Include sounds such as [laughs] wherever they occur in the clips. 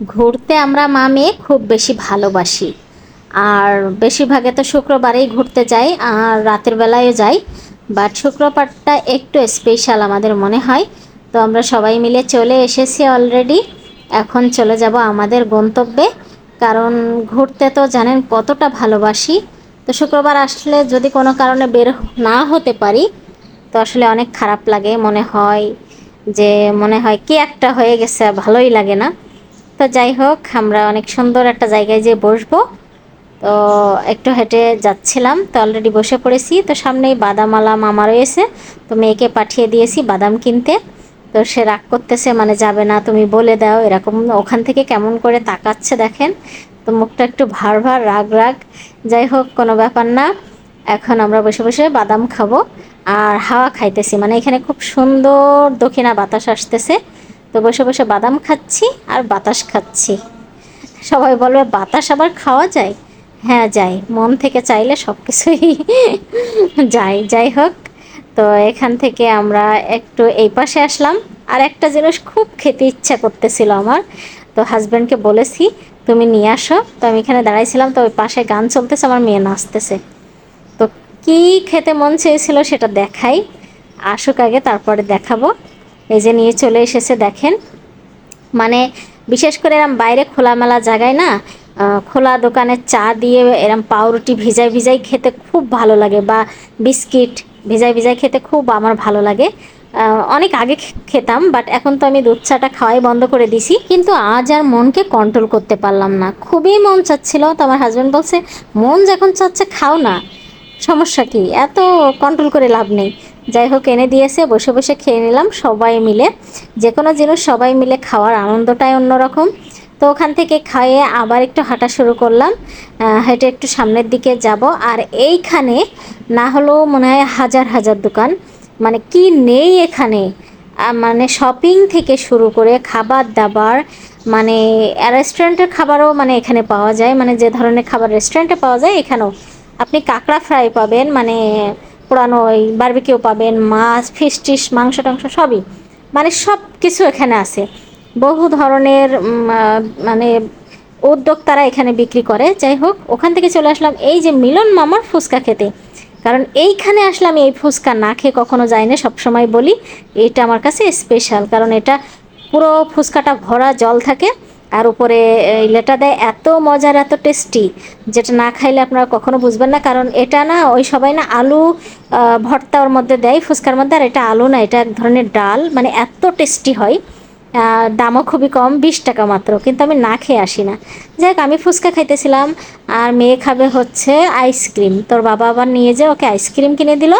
ঘুরতে আমরা মা মেয়ে খুব বেশি ভালোবাসি। আর বেশিরভাগে তো শুক্রবারেই ঘুরতে যাই, আর রাতের বেলায়ও যাই। বাট শুক্রবারটা একটু স্পেশাল আমাদের মনে হয়। তো আমরা সবাই মিলে চলে এসেছি অলরেডি এখন চলে যাব আমাদের গন্তব্যে। কারণ ঘুরতে তো জানেন কতটা ভালোবাসি। তো শুক্রবার আসলে যদি কোনো কারণে বের না হতে পারি, তো আসলে অনেক খারাপ লাগে। মনে হয় যে, মনে হয় কি একটা হয়ে গেছে, ভালোই লাগে না। তো যাই হোক, আমরা অনেক সুন্দর একটা জায়গায় যেয়ে বসবো। তো একটু হেঁটে যাচ্ছিলাম, তো অলরেডি বসে পড়েছি। তো সামনেই বাদামালা মামা রয়েছে, তো মেয়েকে পাঠিয়ে দিয়েছি বাদাম কিনতে। তো সে রাগ করতেছে মানে যাবে না, তুমি বলে দাও, এরকম ওখান থেকে কেমন করে তাকাচ্ছে দেখেন। তো মুখটা একটু ভার ভার, রাগ রাগ। যাই হোক, কোনো ব্যাপার না, এখন আমরা বসে বসে বাদাম খাব। আর হাওয়া খাইতেছি মানে এখানে খুব সুন্দর দক্ষিণা বাতাস আসতেছে। তো বসে বসে বাদাম খাচ্ছি আর বাতাস খাচ্ছি। সবাই বলবে, বাতাস আবার খাওয়া যায়? হ্যাঁ যায় মন থেকে চাইলে সব কিছুই [laughs] যায় যাই হোক, তো এখান থেকে আমরা একটু এই পাশে আসলাম। আর একটা জিনিস খুব খেতে ইচ্ছা করতেছিল আমার। তো হাজব্যান্ডকে বলেছি, তুমি নিয়ে আসো। তো আমি এখানে দাঁড়াইছিলাম, তো ওই পাশে গান চলতেছে, আমার মেয়ে নাচতেছে। তো কি খেতে মন চেয়েছিল সেটা দেখাই। আসুক আগে, তারপরে দেখাবো। এই যে নিয়ে চলে এসেছে, দেখেন। মানে বিশেষ করে এরম বাইরে খোলামেলা জায়গায় না খোলা দোকানে চা দিয়ে এরম পাউরুটি ভিজাই ভিজাই খেতে খুব ভালো লাগে বা বিস্কিট ভিজাই ভিজাই খেতে খুব আমার ভালো লাগে। অনেক আগে খেতাম, বাট এখন তো আমি দুধ চাটা খাওয়াই বন্ধ করে দিছি। কিন্তু আজ আর মনকে কন্ট্রোল করতে পারলাম না। খুবই মন চাচ্ছিল, তো আমার হাজব্যান্ড বলছে, মন যখন চাচ্ছে, খাও না। সমস্যা কি? এত কন্ট্রোল করে লাভ নেই। যাই হোক, এনে দিয়েছে, বসে বসে খেয়ে নিলাম সবাই মিলে। যে কোনো জিনিস সবাই মিলে খাওয়ার আনন্দটাই অন্যরকম। তো ওখান থেকে খাইয়ে আবার একটু হাঁটা শুরু করলাম। হেঁটে একটু সামনের দিকে যাব। আর এইখানে না হলেও মনে হয় হাজার হাজার দোকান। মানে কি নেই এখানে? মানে শপিং থেকে শুরু করে খাবার দাবার মানে রেস্টুরেন্টের খাবারও মানে এখানে পাওয়া যায়। মানে যে ধরনের খাবার রেস্টুরেন্টে পাওয়া যায়, এখানেও। আপনি কাঁকড়া ফ্রাই পাবেন মানে পোড়ানো ওই বারবিকিউ পাবেন, মাছ ফিশ টিশ, মাংস, টাংস, সবই। মানে সব কিছু এখানে আছে। বহু ধরনের মানে উদ্যোক্তারা এখানে বিক্রি করে। যাই হোক, ওখান থেকে চলে আসলাম এই যে মিলন মামার ফুচকা খেতে। কারণ এইখানে আসলে আমি এই ফুচকা না খেয়ে কখনো যাই না সবসময় বলি, এটা আমার কাছে স্পেশাল কারণ এটা পুরো ফুচকাটা ভরা জল থাকে। আর উপরে ইলেটা দেয় এত মজার, এত টেস্টি যেটা না খাইলে আপনারা কখনো বুঝবেন না। কারণ এটা না, ওই সবাই না আলু ভর্তা ওর মধ্যে দেয়, ফুচকার মধ্যে। আর এটা আলু না, এটা এক ধরনের ডাল মানে এত টেস্টি হয়। দামও খুবই কম, বিশ টাকা মাত্র, কিন্তু আমি না খেয়ে আসি না। যাই হোক, আমি ফুচকা খাইতেছিলাম, আর মেয়ে খাবে হচ্ছে আইসক্রিম তোর বাবা আবার নিয়ে যে ওকে আইসক্রিম কিনে দিল।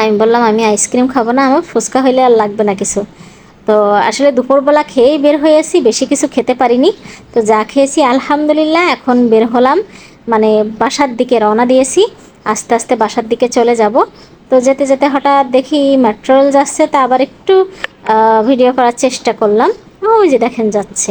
আমি বললাম, আমি আইসক্রিম খাব না, আমার ফুচকা হইলে আর লাগবে না কিছু। তো আসলে দুপুরবেলা খেয়েই বের হয়ে হয়েছি, বেশি কিছু খেতে পারিনি। তো যা খেয়েছি, আলহামদুলিল্লাহ, এখন বের হলাম। মানে বাসার দিকে রওনা দিয়েছি, আস্তে আস্তে বাসার দিকে চলে যাব। তো যেতে যেতে হঠাৎ দেখি মেট্রোল যাচ্ছে, তা আবার একটু ভিডিও করার চেষ্টা করলাম। ওই যে দেখেন যাচ্ছে।